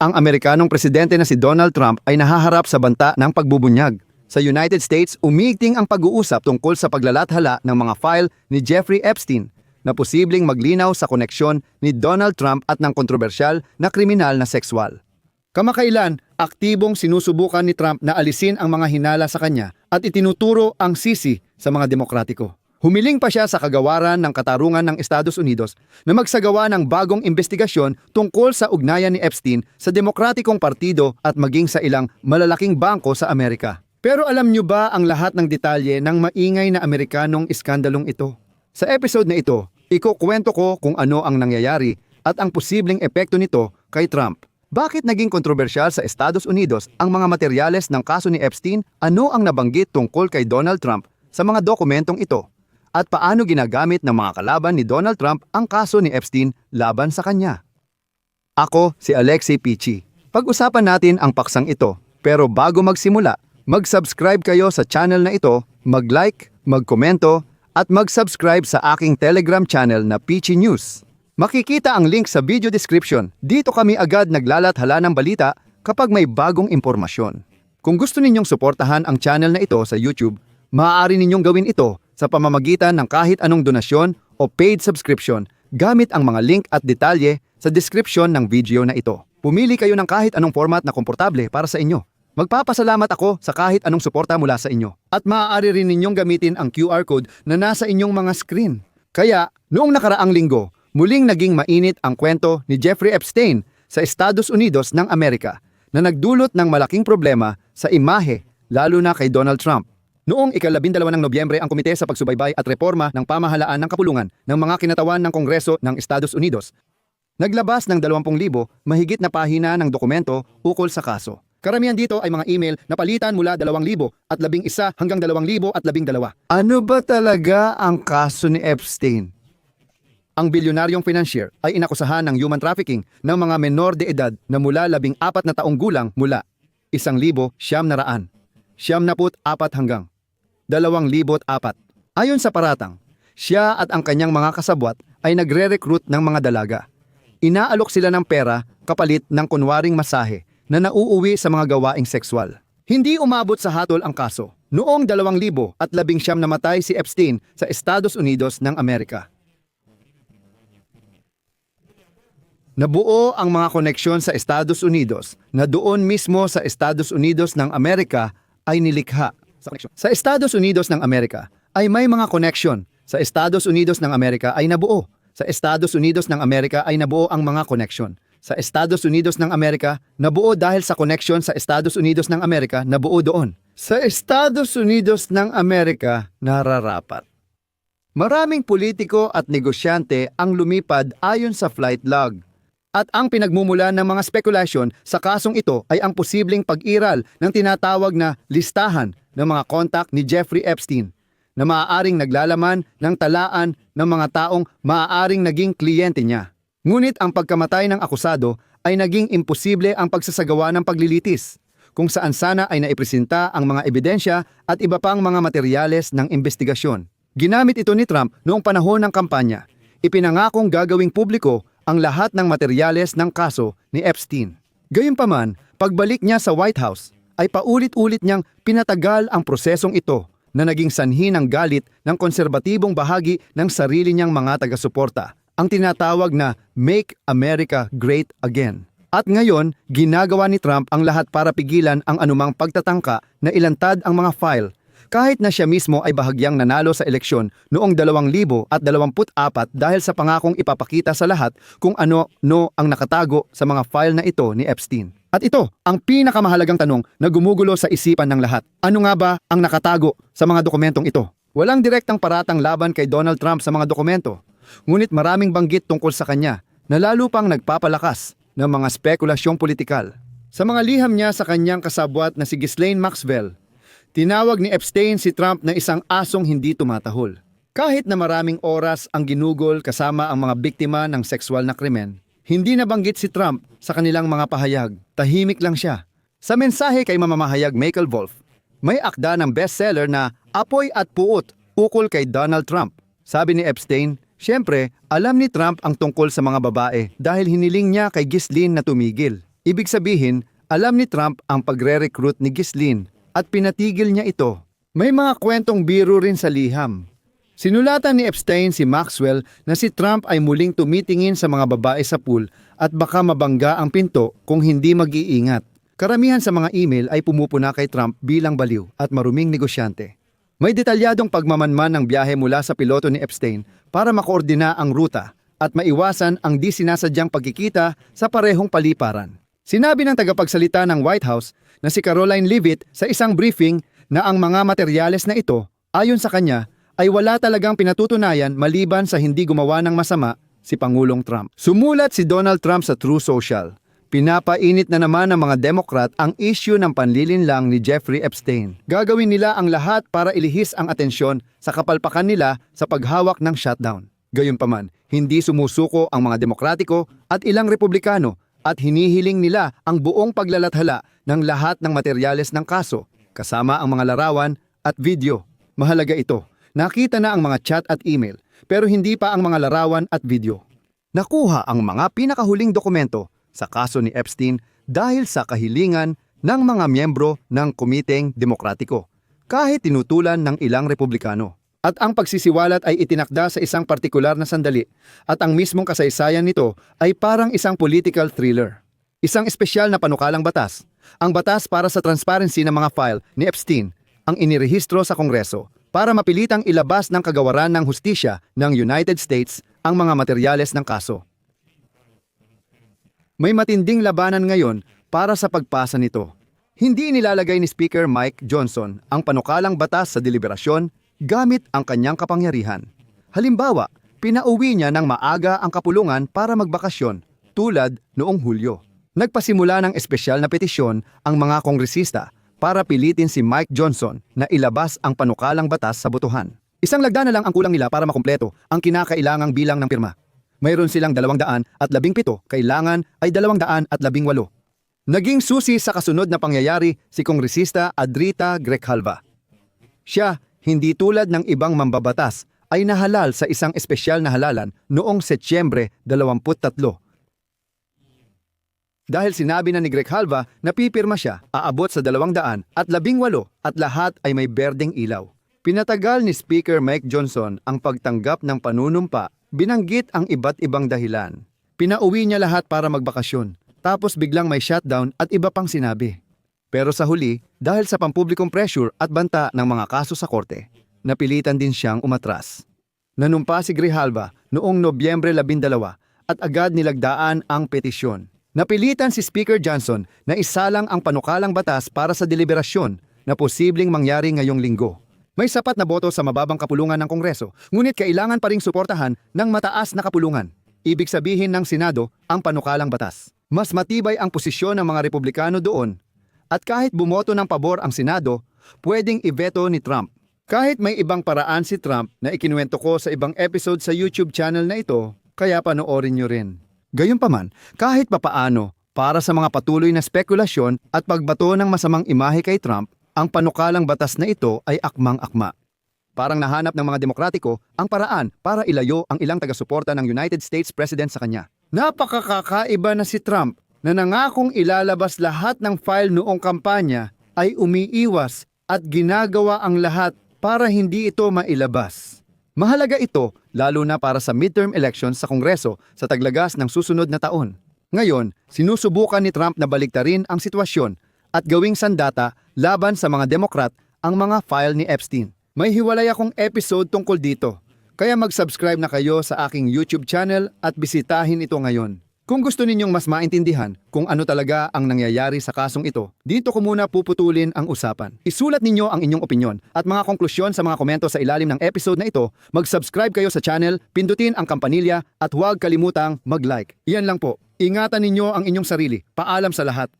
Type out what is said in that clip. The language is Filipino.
ang Amerikanong presidente na si Donald Trump ay nahaharap sa banta ng pagbubunyag. Sa United States, umigting ang pag-uusap tungkol sa paglalathala ng mga file ni Jeffrey Epstein na posibleng maglinaw sa koneksyon ni Donald Trump at ng kontrobersyal na kriminal na sexual. Kamakailan, aktibong sinusubukan ni Trump na alisin ang mga hinala sa kanya at itinuturo ang sisi sa mga demokratiko. Humiling pa siya sa kagawaran ng katarungan ng Estados Unidos na magsagawa ng bagong investigasyon tungkol sa ugnayan ni Epstein sa Demokratikong Partido at maging sa ilang malalaking bangko sa Amerika. Pero alam niyo ba ang lahat ng detalye ng maingay na Amerikanong iskandalong ito? Sa episode na ito, ikukwento ko kung ano ang nangyayari at ang posibleng epekto nito kay Trump. Bakit naging kontrobersyal sa Estados Unidos ang mga materyales ng kaso ni Epstein? Ano ang nabanggit tungkol kay Donald Trump sa mga dokumentong ito? At paano ginagamit ng mga kalaban ni Donald Trump ang kaso ni Epstein laban sa kanya? Ako si Alexei Pichi. Pag-usapan natin ang paksang ito. Pero bago magsimula, mag-subscribe kayo sa channel na ito, mag-like, mag-komento, at mag-subscribe sa aking Telegram channel na Pichi News. Makikita ang link sa video description. Dito kami agad naglalathala ng balita kapag may bagong impormasyon. Kung gusto ninyong suportahan ang channel na ito sa YouTube, maaari ninyong gawin ito sa pamamagitan ng kahit anong donasyon o paid subscription gamit ang mga link at detalye sa description ng video na ito. Pumili kayo ng kahit anong format na komportable para sa inyo. Magpapasalamat ako sa kahit anong suporta mula sa inyo. At maaari rin ninyong gamitin ang QR code na nasa inyong mga screen. Kaya, noong nakaraang linggo, muling naging mainit ang kwento ni Jeffrey Epstein sa Estados Unidos ng Amerika na nagdulot ng malaking problema sa imahe lalo na kay Donald Trump. Noong ikalabindalawa ng Nobyembre ang Komite sa Pagsubaybay at Reforma ng Pamahalaan ng Kapulungan ng mga kinatawan ng Kongreso ng Estados Unidos, naglabas ng 20,000 mahigit na pahina ng dokumento ukol sa kaso. Karamihan dito ay mga email na palitan mula 2,000 at 11 hanggang 2,000 at 12. Ano ba talaga ang kaso ni Epstein? Ang bilyonaryong financier ay inakusahan ng human trafficking ng mga menor de edad na mula 14 na taong gulang mula 1,000 siyam na raan, siyam na put apat hanggang 2,004. Ayon sa paratang, siya at ang kanyang mga kasabwat ay nagre-recruit ng mga dalaga. Inaalok sila ng pera kapalit ng kunwaring masahe na nauuwi sa mga gawaing sexual. Hindi umabot sa hatol ang kaso. Noong 2000 at labing siyam namatay si Epstein sa Estados Unidos ng Amerika. Nabuo ang mga koneksyon sa Estados Unidos na doon mismo sa Estados Unidos ng Amerika ay nilikha. Sa Estados Unidos ng Amerika ay may mga koneksyon. Sa Estados Unidos ng Amerika ay nabuo. Sa Estados Unidos ng Amerika ay nabuo ang mga koneksyon. Sa Estados Unidos ng Amerika, nabuo dahil sa koneksyon sa Estados Unidos ng Amerika, nabuo doon. Sa Estados Unidos ng Amerika, nararapat. Maraming politiko at negosyante ang lumipad ayon sa flight log. At ang pinagmumula ng mga spekulasyon sa kasong ito ay ang posibleng pag-iral ng tinatawag na listahan ng mga kontak ni Jeffrey Epstein na maaaring naglalaman ng talaan ng mga taong maaaring naging kliyente niya. Ngunit ang pagkamatay ng akusado ay naging imposible ang pagsasagawa ng paglilitis, kung saan sana ay naipresenta ang mga ebidensya at iba pang mga materyales ng investigasyon. Ginamit ito ni Trump noong panahon ng kampanya. Ipinangakong gagawing publiko ang lahat ng materyales ng kaso ni Epstein. Gayunpaman, pagbalik niya sa White House, ay paulit-ulit niyang pinatagal ang prosesong ito na naging sanhi ng galit ng konserbatibong bahagi ng sarili niyang mga taga-suporta, ang tinatawag na Make America Great Again. At ngayon, ginagawa ni Trump ang lahat para pigilan ang anumang pagtatangka na ilantad ang mga file kahit na siya mismo ay bahagyang nanalo sa eleksyon noong 2024 dahil sa pangakong ipapakita sa lahat kung ano-no ang nakatago sa mga file na ito ni Epstein. At ito, ang pinakamahalagang tanong na gumugulo sa isipan ng lahat. Ano nga ba ang nakatago sa mga dokumentong ito? Walang direktang paratang laban kay Donald Trump sa mga dokumento. Ngunit maraming banggit tungkol sa kanya na lalo pang nagpapalakas ng mga spekulasyong politikal. Sa mga liham niya sa kanyang kasabwat na si Ghislaine Maxwell, Tinawag ni Epstein si Trump na isang asong hindi tumatahol. Kahit na maraming oras ang ginugol kasama ang mga biktima ng sexual na krimen, hindi nabanggit si Trump sa kanilang mga pahayag. Tahimik lang siya. Sa mensahe kay mamamahayag Michael Wolff, may akda ng bestseller na Apoy at Puot ukol kay Donald Trump. Sabi ni Epstein, Siyempre, alam ni Trump ang tungkol sa mga babae dahil hiniling niya kay Ghislaine na tumigil. Ibig sabihin, alam ni Trump ang pagre-recruit ni Ghislaine at pinatigil niya ito. May mga kwentong biro rin sa liham. Sinulatan ni Epstein si Maxwell na si Trump ay muling tumitingin sa mga babae sa pool at baka mabangga ang pinto kung hindi mag-iingat. Karamihan sa mga email ay pumupuna kay Trump bilang baliw at maruming negosyante. May detalyadong pagmamanman ng biyahe mula sa piloto ni Epstein para makoordina ang ruta at maiwasan ang di sinasadyang pagkikita sa parehong paliparan. Sinabi ng tagapagsalita ng White House na si Caroline Leavitt sa isang briefing na ang mga materyales na ito, ayon sa kanya, ay wala talagang pinatutunayan maliban sa hindi gumawa ng masama si Pangulong Trump. Sumulat si Donald Trump sa True Social. Pinapainit na naman ng mga Demokrat ang issue ng panlilinlang ni Jeffrey Epstein. Gagawin nila ang lahat para ilihis ang atensyon sa kapalpakan nila sa paghawak ng shutdown. Gayunpaman, hindi sumusuko ang mga Demokratiko at ilang Republikano at hinihiling nila ang buong paglalathala ng lahat ng materyales ng kaso, kasama ang mga larawan at video. Mahalaga ito. Nakita na ang mga chat at email, pero hindi pa ang mga larawan at video. Nakuha ang mga pinakahuling dokumento sa kaso ni Epstein dahil sa kahilingan ng mga miyembro ng Komiteng Demokratiko, kahit tinutulan ng ilang Republikano. At ang pagsisiwalat ay itinakda sa isang partikular na sandali at ang mismong kasaysayan nito ay parang isang political thriller. Isang espesyal na panukalang batas, ang batas para sa transparency ng mga file ni Epstein, ang inirehistro sa Kongreso para mapilitang ilabas ng kagawaran ng hustisya ng United States ang mga materyales ng kaso. May matinding labanan ngayon para sa pagpasa nito. Hindi nilalagay ni Speaker Mike Johnson ang panukalang batas sa deliberasyon gamit ang kanyang kapangyarihan. Halimbawa, pinauwi niya ng maaga ang kapulungan para magbakasyon tulad noong Hulyo. Nagpasimula ng espesyal na petisyon ang mga kongresista para pilitin si Mike Johnson na ilabas ang panukalang batas sa botohan. Isang lagda na lang ang kulang nila para makumpleto ang kinakailangang bilang ng pirma. Mayroon silang dalawang daan at labing pito, kailangan ay dalawang daan at labing walo. Naging susi sa kasunod na pangyayari si Kongresista Adrita Grejalva. Siya, hindi tulad ng ibang mambabatas, ay nahalal sa isang espesyal na halalan noong Setyembre 23. Dahil sinabi na ni Grejalva na pipirma siya, aabot sa dalawang daan at labing walo at lahat ay may berdeng ilaw. Pinatagal ni Speaker Mike Johnson ang pagtanggap ng panunumpa, binanggit ang iba't ibang dahilan. Pinauwi niya lahat para magbakasyon, tapos biglang may shutdown at iba pang sinabi. Pero sa huli, dahil sa pampublikong pressure at banta ng mga kaso sa korte, napilitan din siyang umatras. Nanumpa si Grijalva noong Nobyembre 12 at agad nilagdaan ang petisyon. Napilitan si Speaker Johnson na isalang ang panukalang batas para sa deliberasyon na posibleng mangyari ngayong linggo. May sapat na boto sa mababang kapulungan ng Kongreso, ngunit kailangan pa ring suportahan ng mataas na kapulungan. Ibig sabihin ng Senado ang panukalang batas. Mas matibay ang posisyon ng mga Republikano doon at kahit bumoto ng pabor ang Senado, pwedeng iveto ni Trump. Kahit may ibang paraan si Trump na ikinuwento ko sa ibang episode sa YouTube channel na ito, kaya panoorin nyo rin. Gayunpaman, kahit papaano, para sa mga patuloy na spekulasyon at pagbato ng masamang imahe kay Trump, ang panukalang batas na ito ay akmang-akma. Parang nahanap ng mga demokratiko ang paraan para ilayo ang ilang taga-suporta ng United States President sa kanya. Napakakakaiba na si Trump na nangakong ilalabas lahat ng file noong kampanya ay umiiwas at ginagawa ang lahat para hindi ito mailabas. Mahalaga ito lalo na para sa midterm elections sa Kongreso sa taglagas ng susunod na taon. Ngayon, sinusubukan ni Trump na baliktarin ang sitwasyon at gawing sandata laban sa mga Demokrat ang mga file ni Epstein. May hiwalay akong episode tungkol dito, kaya mag-subscribe na kayo sa aking YouTube channel at bisitahin ito ngayon. Kung gusto ninyong mas maintindihan kung ano talaga ang nangyayari sa kasong ito, dito ko muna puputulin ang usapan. Isulat ninyo ang inyong opinyon at mga konklusyon sa mga komento sa ilalim ng episode na ito, mag-subscribe kayo sa channel, pindutin ang kampanilya at huwag kalimutang mag-like. Iyan lang po. Ingatan ninyo ang inyong sarili. Paalam sa lahat.